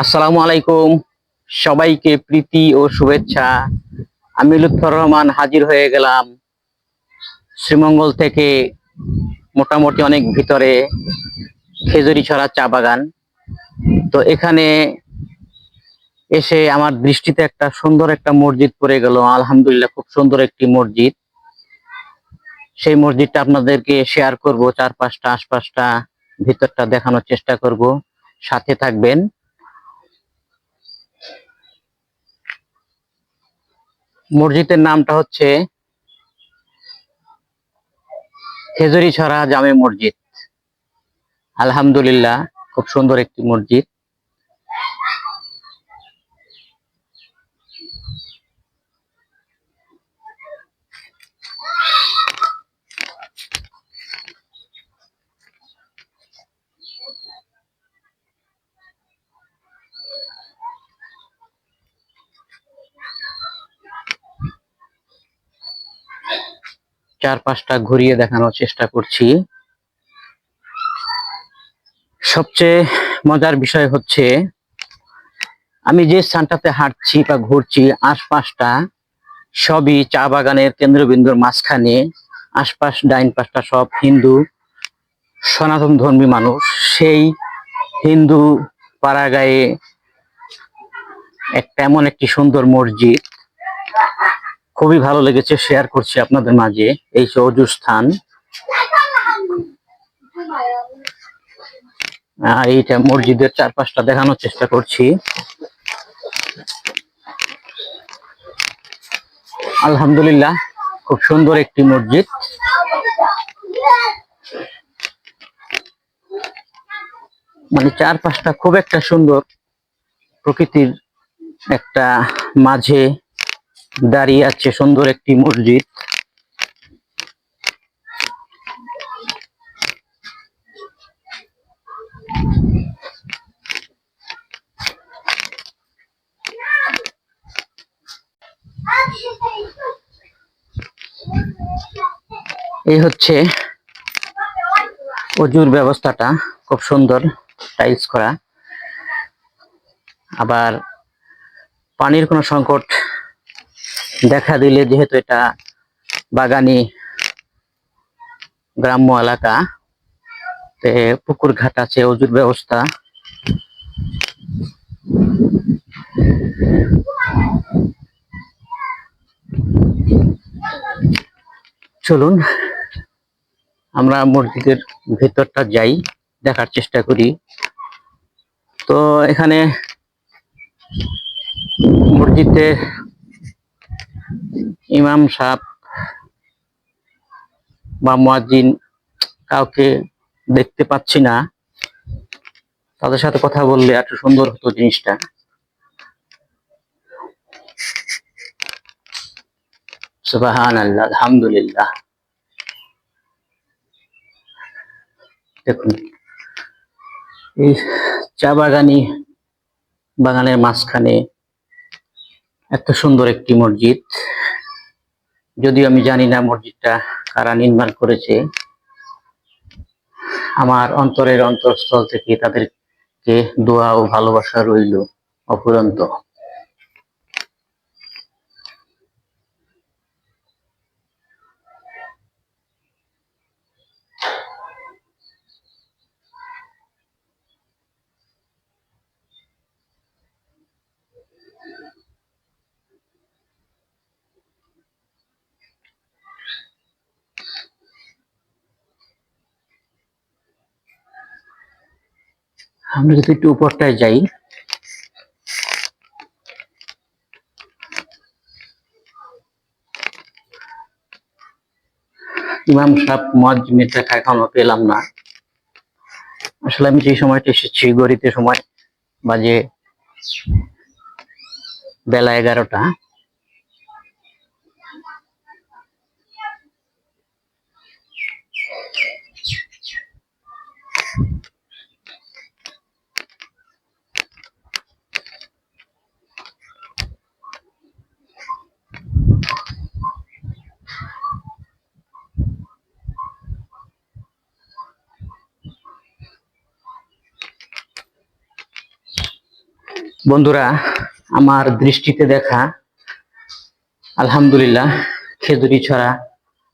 আসসালামু আলাইকুম। সবাইকে প্রীতি ও শুভেচ্ছা। আমি লুৎফর রহমান হাজির হয়ে গেলাম শ্রীমঙ্গল থেকে মোটামুটি অনেক ভিতরে খেজুরি ছড়া চা বাগান। তো এখানে এসে আমার দৃষ্টিতে একটা সুন্দর একটা মসজিদ পড়ে গেল। আলহামদুলিল্লাহ খুব সুন্দর একটি মসজিদ। সেই মসজিদটা আপনাদেরকে শেয়ার করব চার পাঁচটা আশপাশটা। ভিতরটা দেখানোর চেষ্টা করব। সাথে থাকবেন। মসজিদের নামটা হচ্ছে খেজুরি ছড়া জামে মসজিদ। আলহামদুলিল্লাহ, খুব সুন্দর একটি মসজিদ। চারপাশটা ঘুরিয়ে দেখানোর চেষ্টা করছি। সবচেয়ে মজার বিষয় হচ্ছে, আমি যে স্থানটাতে হাঁটছি বা ঘুরছি, আশপাশটা সবই চা বাগানের কেন্দ্রবিন্দুর মাঝখানে, আশপাশ, ডাইন পাশটা সব হিন্দু, সনাতন ধর্মী মানুষ। সেই হিন্দু পাড়া গায়ে একটা এমন একটি সুন্দর মসজিদ। খুবই ভালো লেগেছে শেয়ার করছি আপনাদের মাঝে এই অজু স্থান এইটা মসজিদের চারপাশটা দেখানোর চেষ্টা করছি। আলহামদুলিল্লাহ, খুব সুন্দর একটি মসজিদ। মানে চারপাশটা খুব একটা সুন্দর প্রকৃতির একটা মাঝে দাঁড়িয়ে আছে সুন্দর একটি মসজিদ। এই হচ্ছে অজুর ব্যবস্থাটা, খুব সুন্দর টাইলস করা। আবার পানির কোনো সংকট দেখা দিলে যেহেতু এটা বাগানি গ্রাম্য এলাকা, তে পুকুর ঘাট আছে, অজুর ব্যবস্থা। চলুন, আমরা মসজিদের ভেতরটা যাই, দেখার চেষ্টা করি। তো এখানে মসজিদে ইমাম সাহেব বা মুয়াজ্জিন কাউকে দেখতে পাচ্ছি না। তাদের সাথে কথা বললে একটু সুন্দর হতো জিনিসটা। আল্লাহ আলহামদুলিল্লাহ। দেখুন, এই চা বাগানি বাগানের মাঝখানে এত সুন্দর একটি মসজিদ। যদিও আমি জানি না মসজিদটা কারা নির্মাণ করেছে। আমার অন্তরের অন্তরস্থল থেকে তাদেরকে দোয়া ও ভালোবাসা রইল অফুরন্ত। আমরা যদি একটু উপরটায় যাই। ইমাম সাহেব মহাজিমের মেটা এখনও পেলাম না। আসলে আমি যে সময়টা এসেছি, গড়িতে সময় বাজে বেলা এগারোটা। বন্ধুরা, আমার দৃষ্টিতে দেখা, আলহামদুলিল্লাহ, খেজুরি ছড়া,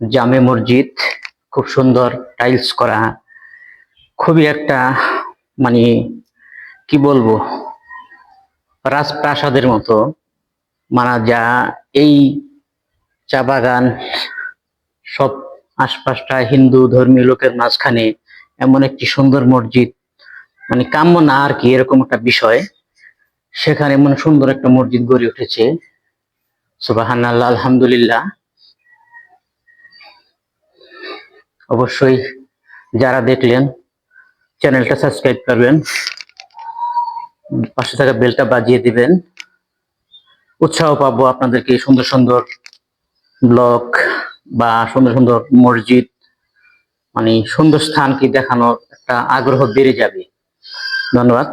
জামে মসজিদ, খুব সুন্দর টাইলস করা, খুবই একটা মানে কি বলব, রাজপ্রাসাদের মতো। মানা যা, এই চা বাগান, সব আশপাশটা হিন্দু ধর্মীয় লোকের মাঝখানে এমন একটি সুন্দর মসজিদ মানে কাম্য না আর কি, এরকম একটা বিষয়। সেখানে এমন সুন্দর একটা মসজিদ গড়ে উঠেছে। সুবাহান আল্লাহ আলহামদুলিল্লাহ। অবশ্যই যারা দেখলেন, চ্যানেলটা সাবস্ক্রাইব করবেন, পাশে থাকা বেলটা বাজিয়ে দিবেন। উৎসাহ পাবো আপনাদেরকে সুন্দর সুন্দর ব্লক বা সুন্দর সুন্দর মসজিদ মানে সুন্দর স্থানকে দেখানোর একটা আগ্রহ বেড়ে যাবে। ধন্যবাদ।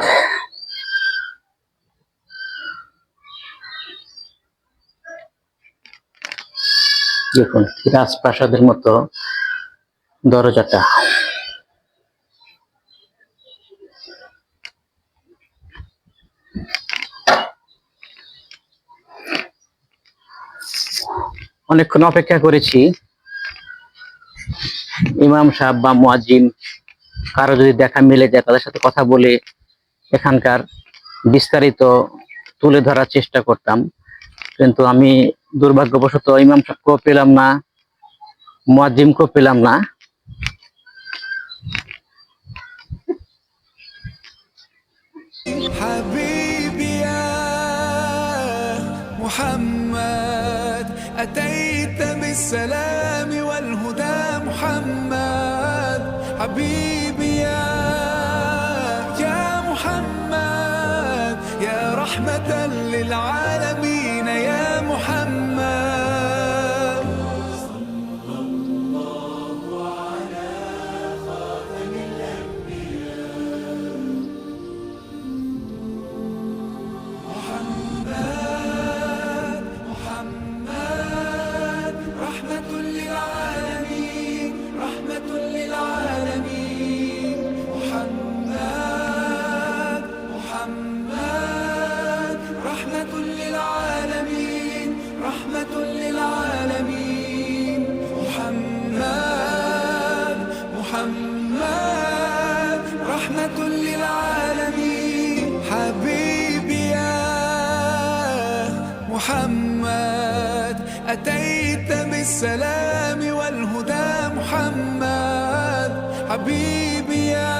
দেখুন রাজপ্রাসাদের মতো দরজাটা। অনেকক্ষণ অপেক্ষা করেছি। ইমাম সাহেব বা মুয়াজ্জিম কারও যদি দেখা মিলে যায়, তাদের সাথে কথা বলে এখানকার বিস্তারিত তুলে ধরার চেষ্টা করতাম। কিন্তু আমি দুর্ভাগ্যবশত ইমাম সাহেবকেও পেলাম না মুয়াজ্জিমকেও পেলাম না حبيبي يا محمد أتيت بالسلام والهدى محمد حبيبي يا يا محمد يا رحمة للعالمين محمد أتيت بالسلام والهدى محمد حبيبي يا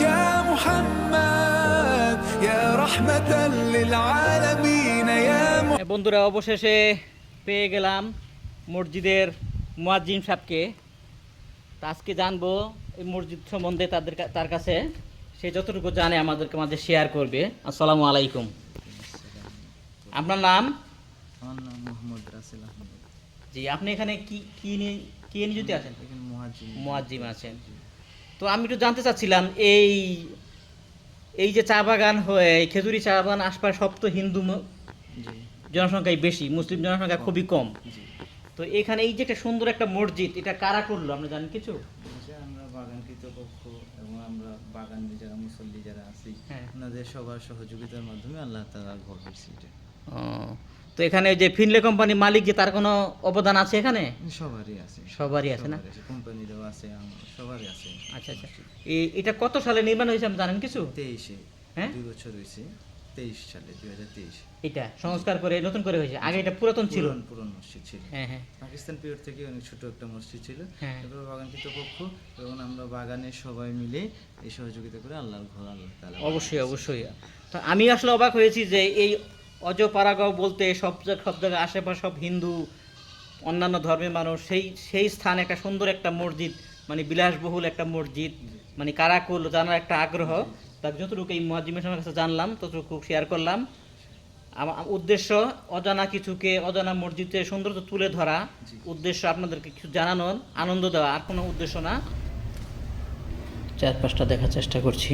يا محمد يا رحمة للعالمين يا হ্যাঁ, বন্ধুরা অবশেষে পেয়ে গেলাম মসজিদের মুয়াজ্জিম সাহেবকে তা আজকে জানবো এই মসজিদ সম্বন্ধে তাদের কা- তার কাছে সে যতটুকু জানে আমাদেরকে মাঝে শেয়ার করবে আসসালামু আলাইকুম আপনার নাম? আমার নাম মোহাম্মদ রাসেল আহমেদ। জি আপনি এখানে কি কি নিয়ে কি নিযুক্তি আছেন? এখানে মুয়াজ্জিম আছেন। তো আমি একটু জানতে চাচ্ছিলাম এই এই যে চা বাগান হয়ে এই খেজুরি চা বাগান আশপাশ সব তো হিন্দু জনসংখ্যাই বেশি মুসলিম জনসংখ্যা খুবই কম। তো এখানে এই যে একটা সুন্দর একটা মসজিদ এটা কারা করল? আপনি জানেন কিছু? আমরা বাগান কৃতপক্ষ এবং আমরা বাগান যারা মুসল্লি যারা আছি হ্যাঁ। ওনাদের সবার সহযোগিতার মাধ্যমে আল্লাহ তালা ঘর হয়েছে এটা। তো এখানে যে ফিনলে কোম্পানি মালিক যে তার কোনো অবদান আছে এখানে? সবারই আছে। সবারই আছে না? কোম্পানিরও আছে সবারই আছে। আচ্ছা আচ্ছা। এই- এটা কত সালে নির্মাণ হয়েছে আপনি জানেন কিছু? তেইশে। হ্যাঁ? দুই বছর হয়েছে তেইশ সালে দুই হাজার তেইশ। এটা সংস্কার করে নতুন করে হয়েছে আগে এটা পুরাতন ছিল। পুরন মসজিদ ছিল। হ্যাঁ হ্যাঁ। পাকিস্তান পিরিয়ড থেকে অনেক ছোট একটা মসজিদ ছিল। হ্যাঁ। তারপর বাগান কৃতপক্ষ এবং আমরা বাগানের সবাই মিলে এই সহযোগিতা করে আল্লাহর ঘর আল্লাহ অবশ্যই অবশ্যই। তো আমি আসলে অবাক হয়েছি যে এই অজপাড়াগাঁও বলতে সব সব জায়গায় আশেপাশে সব হিন্দু অন্যান্য ধর্মের মানুষ সেই সেই স্থানে একটা সুন্দর একটা মসজিদ মানে বিলাসবহুল একটা মসজিদ মানে কারা করল জানার একটা আগ্রহ। তার যতটুকু এই মহাজিমের কাছে জানলাম ততটুকু শেয়ার করলাম। আমার উদ্দেশ্য অজানা কিছুকে অজানা মসজিদের সৌন্দর্য তুলে ধরা উদ্দেশ্য আপনাদেরকে কিছু জানানোর আনন্দ দেওয়া আর কোনো উদ্দেশ্য না। চার পাঁচটা দেখার চেষ্টা করছি।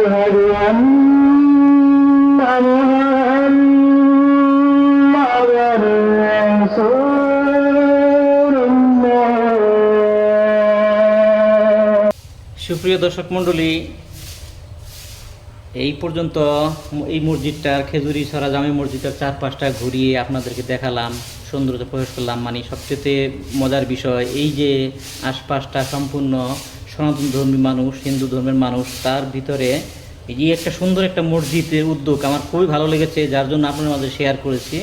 أشهد أن محمدا رسول الله সুপ্রিয় দর্শক মণ্ডলী এই পর্যন্ত এই মসজিদটার খেজুরি ছড়া জামে মসজিদটার চারপাশটা ঘুরিয়ে আপনাদেরকে দেখালাম সৌন্দর্য প্রকাশ করলাম মানে সবচেয়ে মজার বিষয় এই যে আশপাশটা সম্পূর্ণ সনাতন ধর্মী মানুষ হিন্দু ধর্মের মানুষ তার ভিতরে এই একটা সুন্দর একটা মসজিদের উদ্যোগ আমার খুবই ভালো লেগেছে যার জন্য আপনার মাঝে শেয়ার করেছি।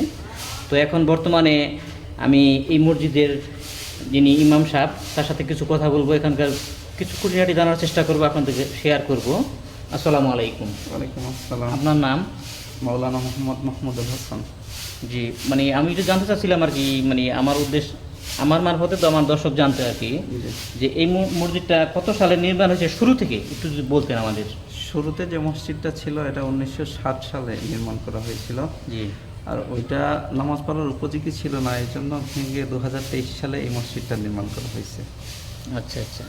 তো এখন বর্তমানে আমি এই মসজিদের যিনি ইমাম সাহেব তার সাথে কিছু কথা বলব এখানকার কিছু খুঁটিনাটি জানার চেষ্টা করব আপনাদেরকে শেয়ার করব। আসসালামু আলাইকুম। ওয়ালাইকুম আসসালাম। আপনার নাম? মাওলানা মোহাম্মদ মাহমুদুল হাসান। জি মানে আমি একটু জানতে চাচ্ছিলাম আর কি মানে আমার উদ্দেশ্য আমার মারফতে তো আমার দর্শক জানতে আর কি। যে এই মসজিদটা কত সালে নির্মাণ হয়েছে? শুরু থেকে একটু যদি বলতেন আমাদের। শুরুতে যে মসজিদটা ছিল এটা উনিশশো ষাট সালে নির্মাণ করা হয়েছিল। জি। আর ওইটা নামাজ পড়ার উপযোগী ছিল না এই জন্য ভেঙে দু সালে এই মসজিদটা নির্মাণ করা হয়েছে। আচ্ছা আচ্ছা।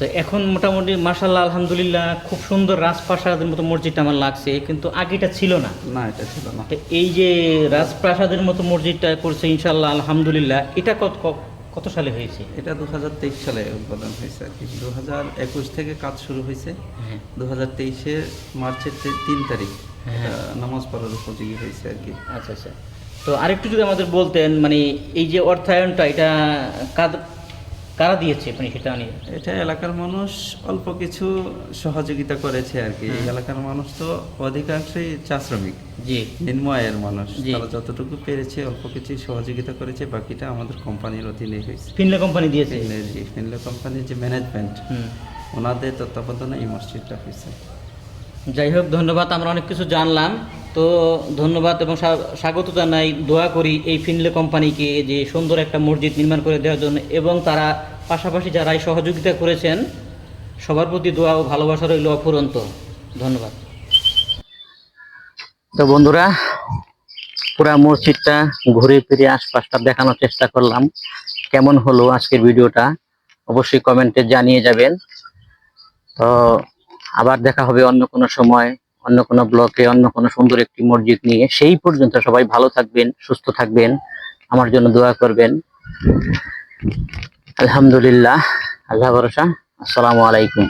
তো এখন মোটামুটি মাসাল্লাহ আলহামদুলিল্লাহ খুব সুন্দর রাজপ্রাসাদের মতো মসজিদটা আমার লাগছে কিন্তু আগেটা ছিল না। না এটা ছিল না। তো এই যে রাজপ্রাসাদের মতো মসজিদটা করছে ইনশাল্লাহ আলহামদুলিল্লাহ এটা কত কত সালে হয়েছে? এটা দু হাজার তেইশ সালে উদ্বোধন হয়েছে আর কি। দু হাজার একুশ থেকে কাজ শুরু হয়েছে। হ্যাঁ। দু হাজার তেইশের মার্চের তিন তারিখ হ্যাঁ। নামাজ পড়ার উপযোগী হয়েছে আর কি। আচ্ছা আচ্ছা। তো আরেকটু যদি আমাদের বলতেন মানে এই যে অর্থায়নটা এটা কাদ- কারা দিয়েছে আপনি সেটা নিয়ে? এটা এলাকার মানুষ অল্প কিছু সহযোগিতা করেছে আর কি। এই এলাকার মানুষ তো অধিকাংশই চা শ্রমিক জি। নিম্ন আয়ের মানুষ তারা যতটুকু পেরেছে অল্প কিছু সহযোগিতা করেছে বাকিটা আমাদের কোম্পানির অধীনে হয়েছে। ফিনলে কোম্পানি দিয়েছে? জি ফিনলে কোম্পানির যে ম্যানেজমেন্ট হুম। ওনাদের তত্ত্বাবধানে এই মসজিদটা হয়েছে। যাই হোক ধন্যবাদ আমরা অনেক কিছু জানলাম। তো ধন্যবাদ এবং স্বা- স্বাগত জানাই দোয়া করি এই ফিনলে কোম্পানিকে যে সুন্দর একটা মসজিদ নির্মাণ করে দেওয়ার জন্য এবং তারা পাশাপাশি যারা এই সহযোগিতা করেছেন, সবার প্রতি দোয়া ও ভালোবাসা রইল অফুরন্ত। ধন্যবাদ। তো বন্ধুরা, পুরা মসজিদটা ঘুরে ফিরে আশপাশটা দেখানোর চেষ্টা করলাম। কেমন হলো আজকের ভিডিওটা? অবশ্যই কমেন্টে জানিয়ে যাবেন। তো আবার দেখা হবে অন্য কোনো সময়, অন্য কোনো ব্লকে, অন্য কোনো সুন্দর একটি মসজিদ নিয়ে। সেই পর্যন্ত সবাই ভালো থাকবেন, সুস্থ থাকবেন। আমার জন্য দোয়া করবেন। আলহামদুলিল্লাহ আল্লাহ ভরসা আসসালামু আলাইকুম।